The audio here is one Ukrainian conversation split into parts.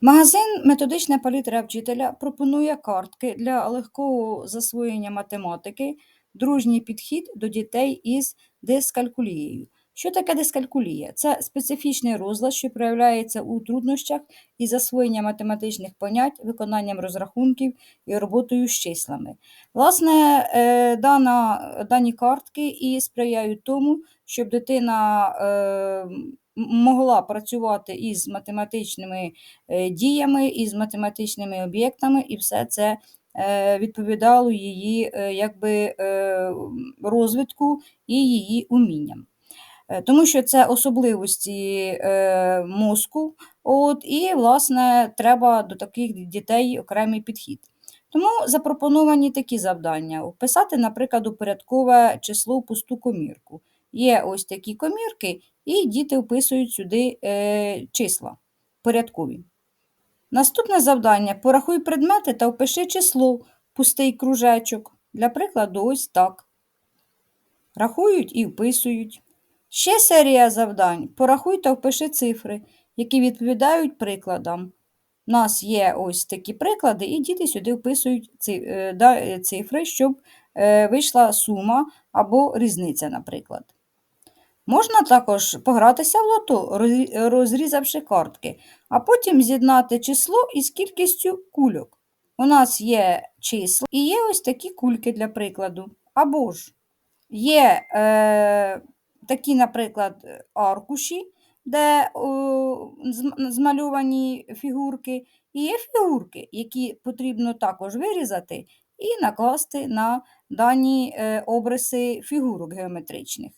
Магазин Методична палітра вчителя пропонує картки для легкого засвоєння математики, дружній підхід до дітей із дискалькулією. Що таке дискалькулія? Це специфічний розлад, що проявляється у труднощах із засвоєнням математичних понять, виконанням розрахунків і роботою з числами. Власне, е, дана, дані картки і сприяють тому, щоб дитина е, могла працювати із математичними е, діями, із математичними об'єктами, і все це е, відповідало її е, якби, розвитку і її умінням. Тому що це особливості мозку, от, і, власне, треба до таких дітей окремий підхід. Тому запропоновані такі завдання: вписати, наприклад, упорядкове число пусту комірку. Є ось такі комірки, і діти вписують сюди е, числа порядкові. Наступне завдання порахуй предмети та впиши число пустий кружечок. Для прикладу, ось так. Рахують і вписують. Ще серія завдань. Порахуй та впиши цифри, які відповідають прикладам. У нас є ось такі приклади, і діти сюди вписують е, е, цифри, щоб е, вийшла сума або різниця, наприклад. Можна також погратися в лото, розрізавши картки, а потім з'єднати число із кількістю кульок. У нас є числа і є ось такі кульки для прикладу. Або ж є е, такі, наприклад, аркуші, де зм- змальовані фігурки, і є фігурки, які потрібно також вирізати і накласти на дані е, обриси фігурок геометричних.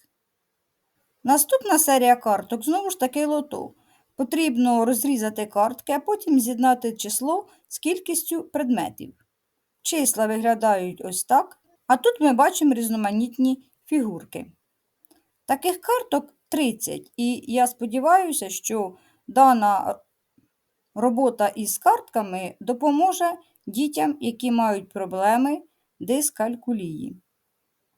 Наступна серія карток знову ж таки лото. Потрібно розрізати картки, а потім з'єднати число з кількістю предметів. Числа виглядають ось так, а тут ми бачимо різноманітні фігурки. Таких карток 30, і я сподіваюся, що дана робота із картками допоможе дітям, які мають проблеми дискалькулії.